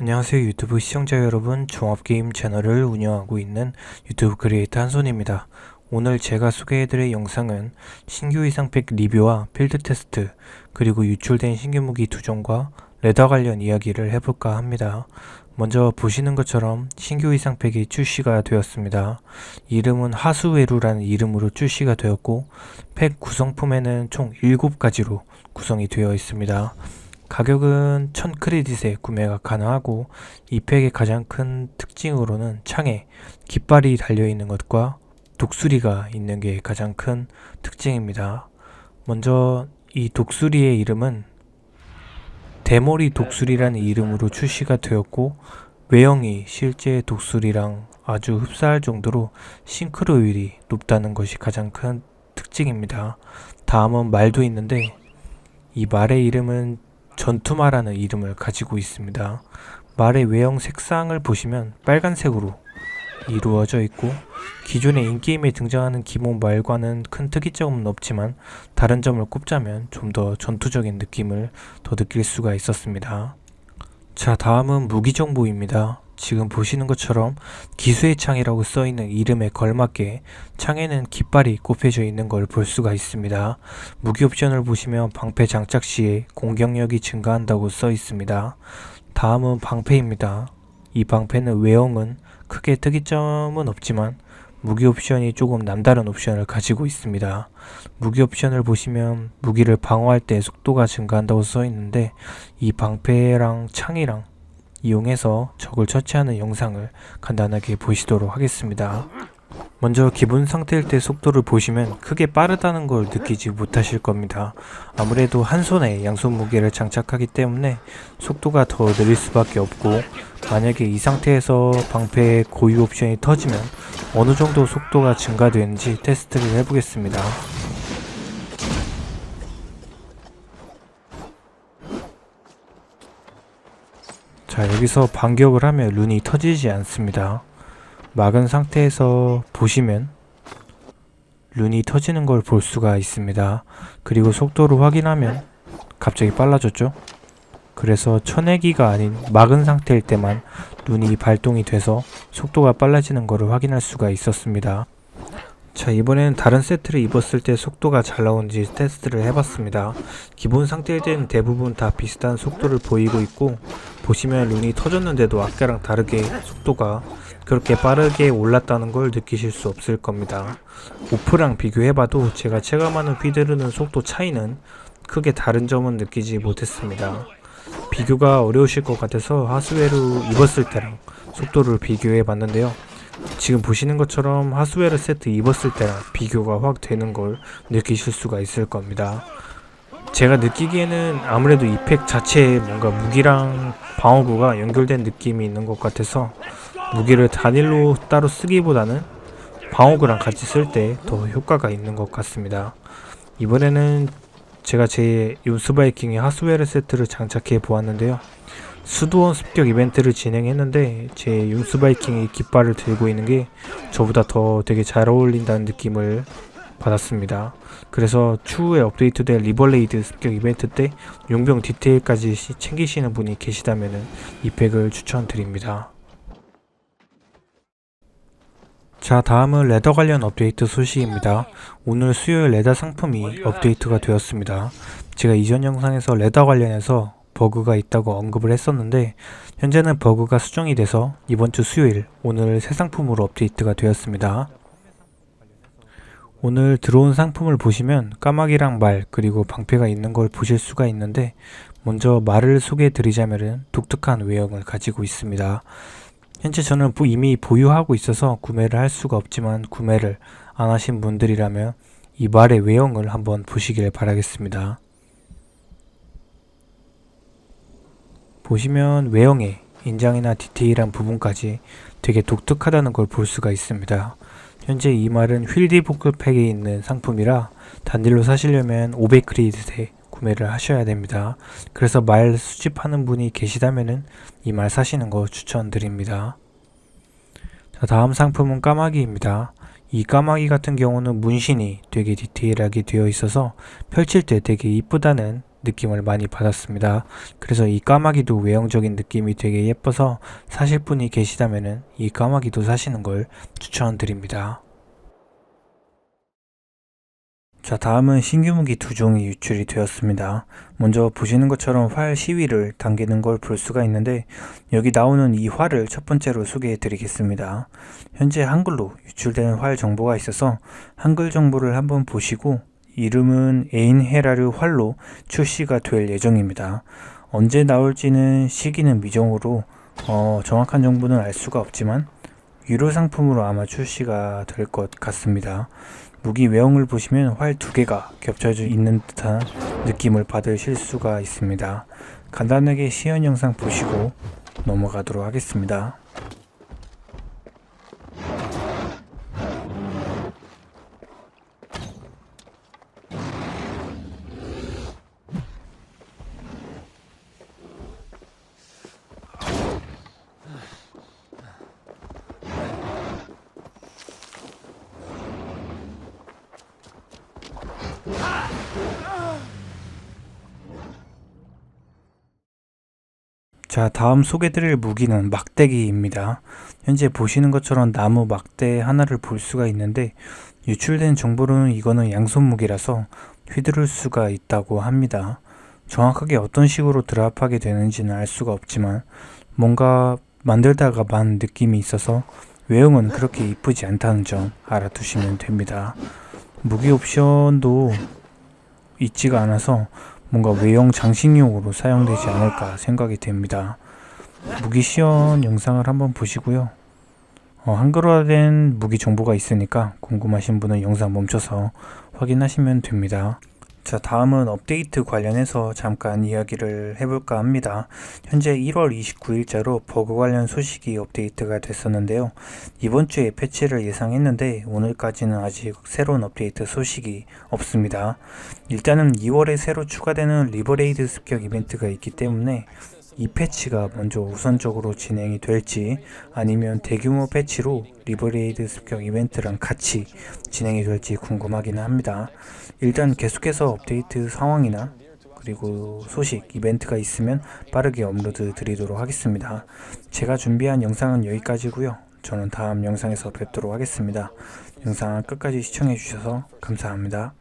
안녕하세요 유튜브 시청자 여러분. 종합게임 채널을 운영하고 있는 유튜브 크리에이터 한손입니다. 오늘 제가 소개해드릴 영상은 신규 이상팩 리뷰와 필드 테스트 그리고 유출된 신규 무기 두 종과 레더 관련 이야기를 해볼까 합니다. 먼저 보시는 것처럼 신규 이상팩이 출시가 되었습니다. 이름은 하수웨루라는 이름으로 출시가 되었고 팩 구성품에는 총 7가지로 구성이 되어 있습니다 가격은 1000크레딧에 구매가 가능하고 이 팩의 가장 큰 특징으로는 창에 깃발이 달려있는 것과 독수리가 있는 게 가장 큰 특징입니다. 먼저 이 독수리의 이름은 대머리 독수리라는 이름으로 출시가 되었고 외형이 실제 독수리랑 아주 흡사할 정도로 싱크로율이 높다는 것이 가장 큰 특징입니다. 다음은 말도 있는데 이 말의 이름은 전투마라는 이름을 가지고 있습니다. 말의 외형 색상을 보시면 빨간색으로 이루어져 있고 기존의 인게임에 등장하는 기본 말과는 큰 특이점은 없지만 다른 점을 꼽자면 좀 더 전투적인 느낌을 더 느낄 수가 있었습니다. 자 다음은 무기 정보입니다. 지금 보시는 것처럼 기수의 창이라고 써 있는 이름에 걸맞게 창에는 깃발이 꼽혀져 있는 걸 볼 수가 있습니다. 무기 옵션을 보시면 방패 장착 시에 공격력이 증가한다고 써 있습니다. 다음은 방패입니다. 이 방패는 외형은 크게 특이점은 없지만 무기 옵션이 조금 남다른 옵션을 가지고 있습니다. 무기 옵션을 보시면 무기를 방어할 때 속도가 증가한다고 써 있는데 이 방패랑 창이랑 이용해서 적을 처치하는 영상을 간단하게 보시도록 하겠습니다. 먼저 기본 상태일 때 속도를 보시면 크게 빠르다는 걸 느끼지 못하실 겁니다. 아무래도 한 손에 양손 무게를 장착하기 때문에 속도가 더 느릴 수밖에 없고 만약에 이 상태에서 방패의 고유 옵션이 터지면 어느 정도 속도가 증가되는지 테스트를 해보겠습니다. 자 여기서 반격을 하면 룬이 터지지 않습니다. 막은 상태에서 보시면 룬이 터지는 걸 볼 수가 있습니다. 그리고 속도를 확인하면 갑자기 빨라졌죠? 그래서 쳐내기가 아닌 막은 상태일 때만 룬이 발동이 돼서 속도가 빨라지는 것을 확인할 수가 있었습니다. 자 이번에는 다른 세트를 입었을 때 속도가 잘 나오는지 테스트를 해봤습니다. 기본 상태일 때는 대부분 다 비슷한 속도를 보이고 있고 보시면 룬이 터졌는데도 아까랑 다르게 속도가 그렇게 빠르게 올랐다는 걸 느끼실 수 없을 겁니다. 오프랑 비교해봐도 제가 체감하는 휘두르는 속도 차이는 크게 다른 점은 느끼지 못했습니다. 비교가 어려우실 것 같아서 하스웨르 입었을 때랑 속도를 비교해 봤는데요. 지금 보시는 것처럼 하스웨르 세트 입었을 때랑 비교가 확 되는 걸 느끼실 수가 있을 겁니다. 제가 느끼기에는 아무래도 이 팩 자체에 뭔가 무기랑 방어구가 연결된 느낌이 있는 것 같아서 무기를 단일로 따로 쓰기보다는 방어구랑 같이 쓸 때 더 효과가 있는 것 같습니다. 이번에는 제가 제 윤스바이킹의 하스웨르 세트를 장착해 보았는데요. 수도원 습격 이벤트를 진행했는데 제 윤스바이킹이 깃발을 들고 있는 게 저보다 더 되게 잘 어울린다는 느낌을 받았습니다. 그래서 추후에 업데이트될 리버레이드 습격 이벤트 때 용병 디테일까지 시- 챙기시는 분이 계시다면 이 팩을 추천드립니다. 자 다음은 레더 관련 업데이트 소식입니다. 오늘 수요일 레더 상품이 업데이트가 되었습니다. 제가 이전 영상에서 레더 관련해서 버그가 있다고 언급을 했었는데 현재는 버그가 수정이 돼서 이번 주 수요일 오늘 새 상품으로 업데이트가 되었습니다. 오늘 들어온 상품을 보시면 까마귀랑 말 그리고 방패가 있는 걸 보실 수가 있는데 먼저 말을 소개해 드리자면은 독특한 외형을 가지고 있습니다. 현재 저는 보- 이미 보유하고 있어서 구매를 할 수가 없지만 구매를 안 하신 분들이라면 이 말의 외형을 한번 보시길 바라겠습니다. 보시면 외형의 인장이나 디테일한 부분까지 되게 독특하다는 걸 볼 수가 있습니다. 현재 이 말은 휠디보클 팩에 있는 상품이라 단일로 사시려면 500크레딧에 구매를 하셔야 됩니다. 그래서 말 수집하는 분이 계시다면은 이말 사시는 거 추천드립니다. 자, 다음 상품은 까마귀입니다. 이 까마귀 같은 경우는 문신이 되게 디테일하게 되어 있어서 펼칠 때 되게 이쁘다는 느낌을 많이 받았습니다. 그래서 이 까마귀도 외형적인 느낌이 되게 예뻐서 사실 분이 계시다면은 이 까마귀도 사시는 걸 추천드립니다. 자, 다음은 신규 무기 두 종이 유출이 되었습니다. 먼저 보시는 것처럼 활 시위를 당기는 걸 볼 수가 있는데 여기 나오는 이 활을 첫 번째로 소개해 드리겠습니다. 현재 한글로 유출되는 활 정보가 있어서 한글 정보를 한번 보시고 이름은 에인헤라르 활로 출시가 될 예정입니다. 언제 나올지는 시기는 미정으로 어, 정확한 정보는 알 수가 없지만 유료 상품으로 아마 출시가 될 것 같습니다. 무기 외형을 보시면 활 두 개가 겹쳐져 있는 듯한 느낌을 받으실 수가 있습니다. 간단하게 시연 영상 보시고 넘어가도록 하겠습니다. 자, 다음 소개드릴 무기는 막대기입니다. 현재 보시는 것처럼 나무 막대 하나를 볼 수가 있는데 유출된 정보로는 이거는 양손 무기라서 휘두를 수가 있다고 합니다. 정확하게 어떤 식으로 드랍하게 되는지는 알 수가 없지만 뭔가 만들다가 만 느낌이 있어서 외형은 그렇게 이쁘지 않다는 점 알아두시면 됩니다. 무기 옵션도 있지가 않아서 뭔가 외형 장식용으로 사용되지 않을까 생각이 됩니다. 무기 시연 영상을 한번 보시고요. 어, 한글화된 무기 정보가 있으니까 궁금하신 분은 영상 멈춰서 확인하시면 됩니다. 자, 다음은 업데이트 관련해서 잠깐 이야기를 해볼까 합니다. 현재 1월 29일자로 버그 관련 소식이 업데이트가 됐었는데요. 이번 주에 패치를 예상했는데 오늘까지는 아직 새로운 업데이트 소식이 없습니다. 일단은 2월에 새로 추가되는 리버레이드 습격 이벤트가 있기 때문에 이 패치가 먼저 우선적으로 진행이 될지 아니면 대규모 패치로 리버레이드 습격 이벤트랑 같이 진행이 될지 궁금하기는 합니다. 일단 계속해서 업데이트 상황이나 그리고 소식, 이벤트가 있으면 빠르게 업로드 드리도록 하겠습니다. 제가 준비한 영상은 여기까지고요. 저는 다음 영상에서 뵙도록 하겠습니다. 영상 끝까지 시청해 주셔서 감사합니다.